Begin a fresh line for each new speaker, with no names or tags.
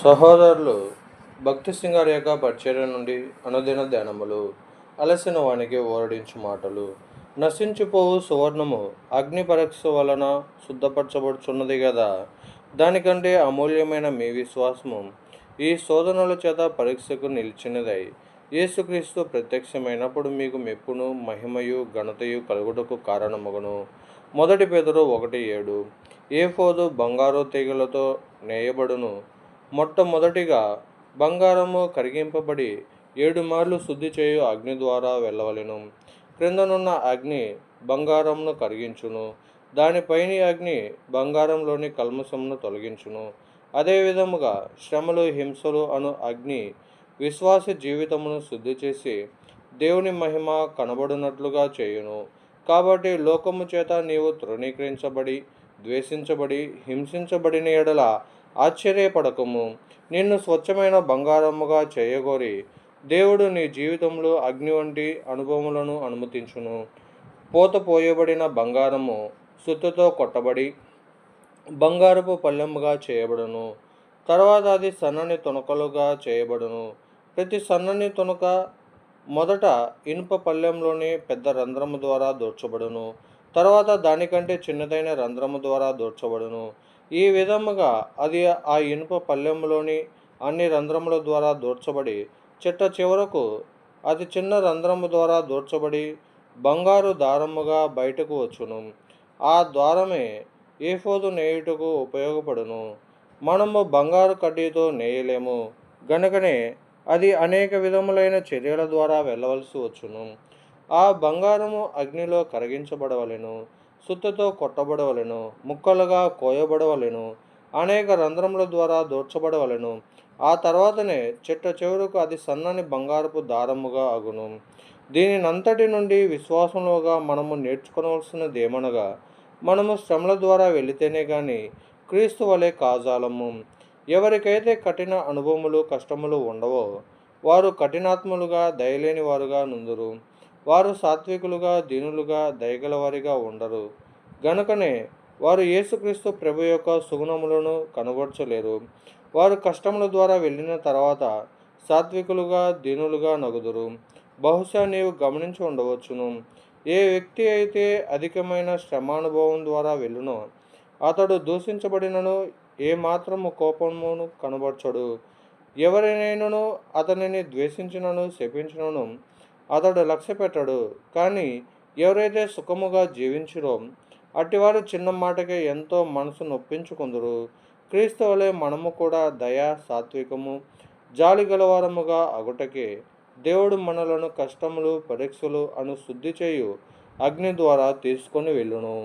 సహోదరులు భక్తి సింగార్ యొక్క పరిచర్య నుండి అనుదిన ధ్యానములు అలసిన వానికి ఓరడించు మాటలు నశించిపోవు సువర్ణము అగ్ని పరీక్ష వలన శుద్ధపరచబడుచున్నది కదా దానికంటే అమూల్యమైన మీ విశ్వాసము ఈ శోధనల చేత పరీక్షకు నిలిచినదై యేసుక్రీస్తు ప్రత్యక్షమైనప్పుడు మీకు మెప్పును మహిమయు ఘనతయు కలుగుటకు కారణమగును. మొదటి పేదరు ఒకటి ఏడు ఏ ఫోదు బంగారు తీగలతో నేయబడును. మొట్టమొదటిగా బంగారము కరిగింపబడి ఏడు మార్లు శుద్ధి చేయు అగ్ని ద్వారా వెళ్ళవలెను. క్రిందనున్న అగ్ని బంగారంను కరిగించును. దానిపైని అగ్ని బంగారంలోని కల్మసమును తొలగించును. అదేవిధముగా శ్రమలు హింసలు అను అగ్ని విశ్వాస జీవితమును శుద్ధి చేసి దేవుని మహిమ కనబడినట్లుగా చేయును. కాబట్టి లోకము చేత నీవు తృణీకరించబడి ద్వేషించబడి హింసించబడిన ఎడల ఆశ్చర్యపడకము. నిన్ను స్వచ్ఛమైన బంగారముగా చేయగోరి దేవుడు నీ జీవితంలో అగ్ని వంటి అనుభవములను అనుమతించును. పోత పోయబడిన బంగారము సుత్తుతో కొట్టబడి బంగారపు పల్లెముగా చేయబడును. తర్వాత అది సన్నని తునకలుగా చేయబడును. ప్రతి సన్నని తునక మొదట ఇనుప పళ్ళెంలోని పెద్ద రంధ్రము ద్వారా దోర్చబడును. తర్వాత దానికంటే చిన్నదైన రంధ్రము ద్వారా దూర్చబడును. ఈ విధముగా అది ఆ ఇనుప పల్లెములోని అన్ని రంధ్రముల ద్వారా దూర్చబడి చిట్ట చివరకు అతి చిన్న రంధ్రము ద్వారా దూర్చబడి బంగారు దారముగా బయటకు వచ్చును. ఆ ద్వారమే ఏఫోదు నేయుటకు ఉపయోగపడును. మనము బంగారు కడ్డీతో నేయలేము. గనుకనే అది అనేక విధములైన చర్యల ద్వారా వెళ్ళవలసి వచ్చును. ఆ బంగారము అగ్నిలో కరిగించబడవలెను సుత్తతో కొట్టబడవలెను ముక్కలుగా కోయబడవలెను అనేక రంధ్రముల ద్వారా దోర్చబడవలెను. ఆ తర్వాతనే చిట్ట చివరకు అది సన్నని బంగారపు దారముగా అగును. దీనినంతటి నుండి విశ్వాసంలోగా మనము నేర్చుకోవలసినది ఏమనగా మనము శ్రమల ద్వారా వెళితేనే కానీ క్రీస్తు వలె కాజాలము. ఎవరికైతే కఠిన అనుభవములు కష్టములు ఉండవో వారు కఠినాత్ములుగా దయలేని వారుగా నుందురు. వారు సాత్వికులుగా దీనులుగా దయగలవారిగా ఉండరు. గనుకనే వారు యేసుక్రీస్తు ప్రభు యొక్క సుగుణములను కనుగొచ్చలేరు వారు కష్టముల ద్వారా వెళ్ళిన తర్వాత సాత్వికులుగా దీనులుగా నగుదురు. బహుశా నీవు గమనించి ఉండవచ్చును. ఏ వ్యక్తి అయితే అధికమైన శ్రమానుభవం ద్వారా వెళ్ళునో అతడు దూషించబడినను ఏ కోపమును కనబరచడు ఎవరినైనాను అతనిని ద్వేషించినను శపించినను అతడు లక్ష్య పెట్టడు కానీ ఎవరైతే సుఖముగా జీవించరో అట్టివారు చిన్న మాటకే ఎంతో మనసు నొప్పించుకుందరు. క్రీస్తువులే మనము కూడా దయ సాత్వికము జాలి గలవారముగా అగుటకే దేవుడు మనలను కష్టములు పరీక్షలు అను శుద్ధి చేయు అగ్ని ద్వారా తీసుకొని వెళ్ళును.